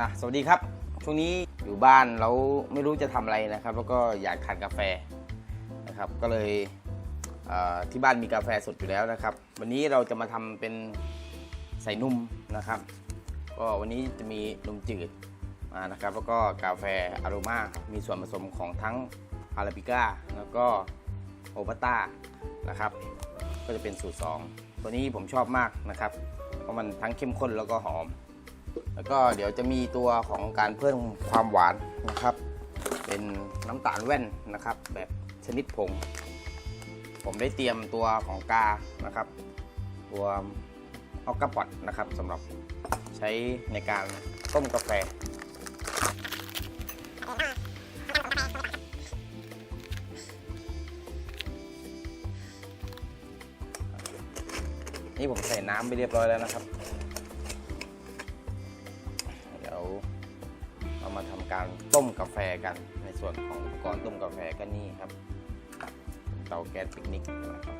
อะสวัสดีครับ ช่วงนี้อยู่บ้านแล้วไม่รู้จะทำอะไรนะครับ แล้วก็อยากทานกาแฟนะครับก็เลยเที่บ้านมีกาแฟสดอยู่แล้วนะครับ วันนี้เราจะมาทำเป็นใส่นุ่มนะครับก็วันนี้จะมีนมจืดมานะครับ แล้วก็กาแฟอารมามีส่วนผสมของทั้งอาราบิก้าแล้วก็โอปต้านะครับ ก็จะเป็นสูตร 2 ตัวนี้ผมชอบมากนะครับ เพราะมันทั้งเข้มข้นแล้วก็หอม แล้วก็เดี๋ยวจะมีตัวของการเพิ่มความหวานนะครับ เป็นน้ำตาลแว่นนะครับ แบบชนิดผง ผมได้เตรียมตัวของกานะครับ ตัวออกกาปอดนะครับสำหรับใช้ในการต้มกาแฟนี่ผมใส่น้ำไปเรียบร้อยแล้วนะครับ มาทำการต้มกาแฟกัน ในส่วนของอุปกรณ์ต้มกาแฟก็นี่ครับ เตาแก๊สปิกนิกนะครับ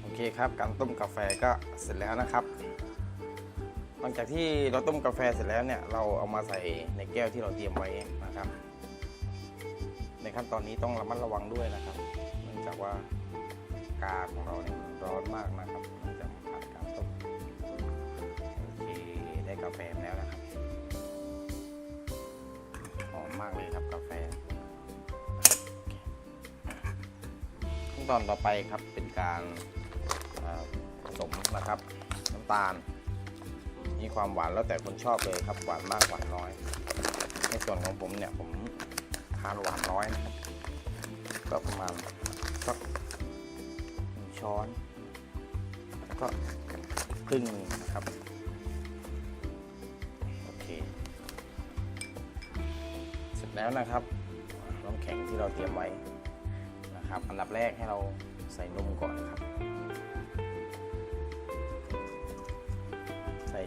โอเคครับ การต้มกาแฟก็เสร็จแล้วนะครับ หลังจากที่เราต้มกาแฟเสร็จแล้วเนี่ยเราเอามาใส่ในแก้วที่เราเตรียมไว้นะครับ ในขั้นตอนนี้ต้องระมัดระวังด้วยนะครับ เนื่องจากว่ากาของเราเนี่ยร้อนมากนะครับเนื่องจากผ่านการต้มโอเคได้กาแฟแล้วนะครับหอมมากเลยครับกาแฟขั้นตอนต่อไปครับเป็นการผสมนะครับน้ำตาล มีความหวานแล้วแต่คนชอบเลยครับ หวานมากหวานน้อย ในส่วนของผมเนี่ยผมทานหวานน้อยนะครับก็ประมาณสักหนึ่งช้อนแล้วก็ครึ่งนึงนะครับโอเค เสร็จแล้วนะครับน้ำแข็งที่เราเตรียมไว้นะครับ อันดับแรกให้เราใส่นมก่อนครับ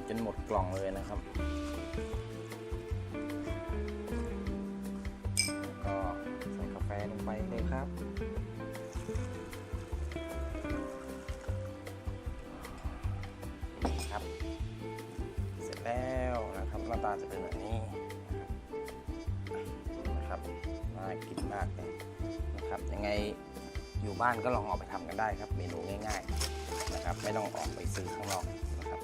จนหมดกล่องเลยนะครับ ก็ใส่กาแฟลงไปเลยครับครับ เสร็จแล้วนะครับหน้าตาจะเป็นแบบนี้นะครับน่ากินมากเลยนะครับยังไงอยู่บ้านก็ลองเอาไปทำกันได้ครับ เมนูง่าย ๆ นะครับ ไม่ต้องออกไปซื้อข้างนอกนะครับ